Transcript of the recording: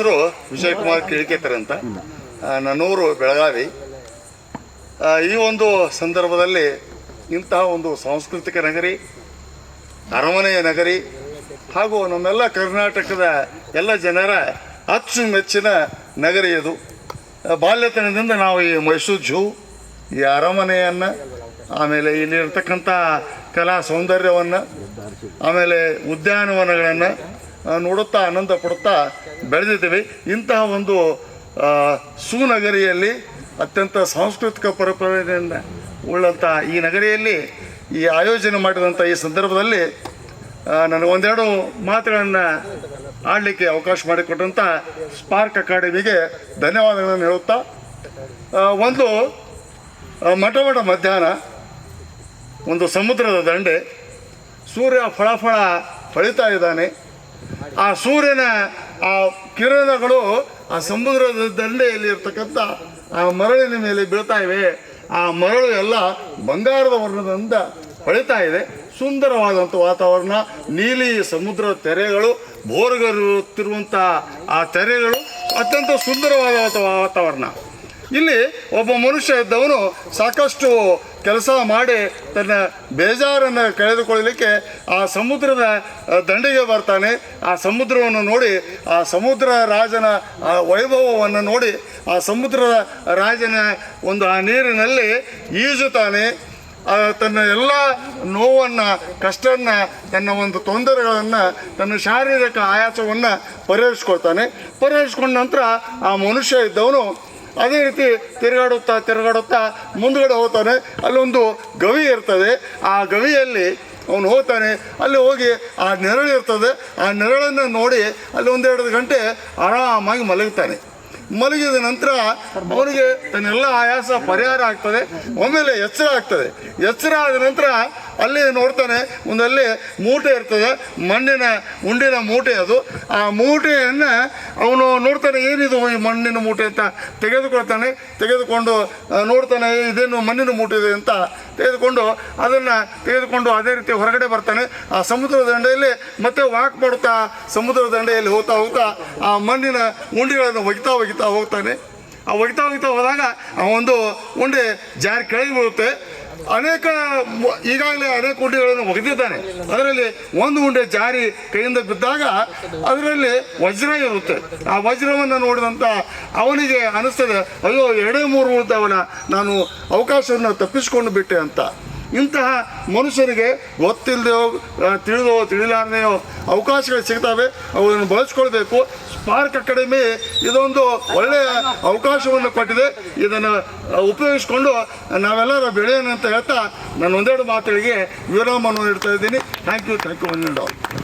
ಹೆಸರು ವಿಜಯ್ ಕುಮಾರ್ ಕಿಳಿಕೇತರ್ ಅಂತ. ನನ್ನೂರು ಬೆಳಗಾವಿ. ಈ ಒಂದು ಸಂದರ್ಭದಲ್ಲಿ ಇಂತಹ ಒಂದು ಸಾಂಸ್ಕೃತಿಕ ನಗರಿ, ಅರಮನೆಯ ನಗರಿ, ಹಾಗೂ ನಮ್ಮೆಲ್ಲ ಕರ್ನಾಟಕದ ಎಲ್ಲ ಜನರ ಅಚ್ಚುಮೆಚ್ಚಿನ ನಗರಿ ಇದು. ಬಾಲ್ಯತನದಿಂದ ನಾವು ಈ ಮೈಸೂರು ಝೂ ಈ ಅರಮನೆಯನ್ನು, ಆಮೇಲೆ ಇಲ್ಲಿರ್ತಕ್ಕಂಥ ಕಲಾ ಸೌಂದರ್ಯವನ್ನು, ಆಮೇಲೆ ಉದ್ಯಾನವನಗಳನ್ನು ನೋಡುತ್ತಾ, ಆನಂದ ಪಡುತ್ತಾ ಬೆಳೆದಿದ್ದೀವಿ. ಇಂತಹ ಒಂದು ಸುನಗರಿಯಲ್ಲಿ ಅತ್ಯಂತ ಸಾಂಸ್ಕೃತಿಕ ಪರಂಪರೆಯನ್ನು ಉಳ್ಳಂಥ ಈ ನಗರಿಯಲ್ಲಿ ಈ ಆಯೋಜನೆ ಮಾಡಿದಂಥ ಈ ಸಂದರ್ಭದಲ್ಲಿ ನನಗೊಂದೆರಡು ಮಾತುಗಳನ್ನು ಆಡಲಿಕ್ಕೆ ಅವಕಾಶ ಮಾಡಿಕೊಟ್ಟಂಥ ಸ್ಪಾರ್ಕ್ ಅಕಾಡೆಮಿಗೆ ಧನ್ಯವಾದಗಳನ್ನು ಹೇಳುತ್ತಾ ಒಂದು ಮಠ ಮಧ್ಯಾಹ್ನ, ಒಂದು ಸಮುದ್ರದ ದಂಡೆ, ಸೂರ್ಯ ಫಳಫಳ ಫಳ ಹೊಳಿತಾ ಇದ್ದಾನೆ. ಆ ಸೂರ್ಯನ ಆ ಕಿರಣಗಳು ಆ ಸಮುದ್ರದ ದಂಡೆಯಲ್ಲಿ ಇರ್ತಕ್ಕಂಥ ಆ ಮರಳಿನ ಮೇಲೆ ಬೀಳ್ತಾ ಇವೆ. ಆ ಮರಳು ಎಲ್ಲ ಬಂಗಾರದ ವರ್ಣದಿಂದ ಹೊಳಿತಾ ಇದೆ. ಸುಂದರವಾದಂಥ ವಾತಾವರಣ, ನೀಲಿ ಸಮುದ್ರ ತೆರೆಗಳು, ಬೋರ್ಗರುತ್ತಿರುವಂಥ ಆ ತೆರೆಗಳು, ಅತ್ಯಂತ ಸುಂದರವಾದ ವಾತಾವರಣ. ಇಲ್ಲಿ ಒಬ್ಬ ಮನುಷ್ಯ ಇದ್ದವನು ಸಾಕಷ್ಟು ಕೆಲಸ ಮಾಡಿ ತನ್ನ ಬೇಜಾರನ್ನು ಕಳೆದುಕೊಳ್ಳಲಿಕ್ಕೆ ಆ ಸಮುದ್ರದ ದಂಡಿಗೆ ಬರ್ತಾನೆ. ಆ ಸಮುದ್ರವನ್ನು ನೋಡಿ, ಆ ಸಮುದ್ರ ರಾಜನ, ಆ, ವೈಭವವನ್ನು ನೋಡಿ, ಆ ಸಮುದ್ರದ ರಾಜನ ಒಂದು ಆ ನೀರಿನಲ್ಲಿ ಈಜುತ್ತಾನೆ. ತನ್ನ ಎಲ್ಲ ನೋವನ್ನು ಕಷ್ಟವನ್ನು ತನ್ನ ಒಂದು ತೊಂದರೆಗಳನ್ನು, ತನ್ನ ಶಾರೀರಿಕ ಆಯಾಸವನ್ನು ಪರಿಹರಿಸ್ಕೊಳ್ತಾನೆ. ಪರಿಹರಿಸ್ಕೊಂಡ ನಂತರ ಆ ಮನುಷ್ಯ ಇದ್ದವನು ಅದೇ ರೀತಿ ತಿರುಗಾಡುತ್ತಾ ತಿರುಗಾಡುತ್ತಾ ಮುಂದುಗಡೆ ಹೋಗ್ತಾನೆ. ಅಲ್ಲೊಂದು ಗವಿ ಇರ್ತದೆ. ಆ ಗವಿಯಲ್ಲಿ ಅವನು ಹೋಗ್ತಾನೆ. ಅಲ್ಲಿ ಹೋಗಿ ಆ ನೆರಳು ಇರ್ತದೆ. ಆ ನೆರಳನ್ನು ನೋಡಿ ಅಲ್ಲಿ ಒಂದೆರಡು ಗಂಟೆ ಆರಾಮಾಗಿ ಮಲಗುತ್ತಾನೆ ಮಲಗಿದ ನಂತರ ಅವನಿಗೆ ತನ್ನೆಲ್ಲ ಆಯಾಸ ಪರಿಹಾರ ಆಗ್ತದೆ. ಒಮ್ಮೆಲೆ ಎಚ್ಚರ ಆಗ್ತದೆ. ಎಚ್ಚರ ಆದ ನಂತರ ಅಲ್ಲಿ ನೋಡ್ತಾನೆ, ಒಂದಲ್ಲಿ ಮೂಟೆ ಇರ್ತದೆ, ಮಣ್ಣಿನ, ಉಂಡಿನ ಮೂಟೆ ಅದು. ಆ ಮೂಟೆಯನ್ನು ಅವನು ನೋಡ್ತಾನೆ, ಏನಿದು ಈ ಮಣ್ಣಿನ ಮೂಟೆ ಅಂತ ತೆಗೆದುಕೊಳ್ತಾನೆ, ತೆಗೆದುಕೊಂಡು ನೋಡ್ತಾನೆ, ಇದೇನು ಮಣ್ಣಿನ ಮೂಟೆ ಇದೆ ಅಂತ ತೆಗೆದುಕೊಂಡು ಅದನ್ನು ತೆಗೆದುಕೊಂಡು ಅದೇ ರೀತಿ ಹೊರಗಡೆ ಬರ್ತಾನೆ. ಆ ಸಮುದ್ರ ದಂಡೆಯಲ್ಲಿ ಮತ್ತೆ ವಾಕ್ ಮಾಡುತ್ತಾ ಸಮುದ್ರ ದಂಡೆಯಲ್ಲಿ ಹೋಗ್ತಾ ಹೋಗ್ತಾ ಆ ಮಣ್ಣಿನ ಉಂಡಿಗಳನ್ನು ಒಗಿತಾ ಒಗಿತಾ ಹೋಗ್ತಾನೆ. ಆ ಒಗಿತಾ ಒಗಿತಾ ಹೋದಾಗ ಆ ಒಂದು ಉಂಡೆ ಜಾರಿ ಕೆಳಗೆ ಬೀಳುತ್ತೆ. ಅನೇಕ ಈಗಾಗಲೇ ಅನೇಕ ಉಂಡೆಗಳನ್ನು ಒಗೆದಿದ್ದಾನೆ ಅದರಲ್ಲಿ ಒಂದು ಉಂಡೆ ಜಾರಿ ಕೈಯಿಂದ ಬಿದ್ದಾಗ ಅದರಲ್ಲಿ ವಜ್ರ ಇರುತ್ತೆ. ಆ ವಜ್ರವನ್ನು ನೋಡಿದಂಥ ಅವನಿಗೆ ಅನಿಸ್ತದೆ, ಅಯ್ಯೋ, ಎರಡೇ ಮೂರು ಉಳಿದವನ ನಾನು ಅವಕಾಶವನ್ನು ತಪ್ಪಿಸಿಕೊಂಡು ಬಿಟ್ಟೆ ಅಂತ. ಇಂತಹ ಮನುಷ್ಯರಿಗೆ ಗೊತ್ತಿಲ್ಲದೆಯೋ ತಿಳಿದೋ ತಿಳಿಲಾರ್ದೆಯೋ ಅವಕಾಶಗಳು ಸಿಗ್ತವೆ. ಅವನ್ನು ಬಳಸ್ಕೊಳ್ಬೇಕು. ಸ್ಪಾರ್ಕ್ ಅಕಾಡೆಮಿ ಇದೊಂದು ಒಳ್ಳೆಯ ಅವಕಾಶವನ್ನು ಕೊಟ್ಟಿದೆ. ಇದನ್ನು ಉಪಯೋಗಿಸ್ಕೊಂಡು ನಾವೆಲ್ಲರ ಬೆಳೆಯೋಣ ಅಂತ ಹೇಳ್ತಾ ನಾನು ಒಂದೆರಡು ಮಾತುಗಳಿಗೆ ವಿರಾಮವನ್ನು ನೀಡ್ತಾ ಇದ್ದೀನಿ. Thank you thank you one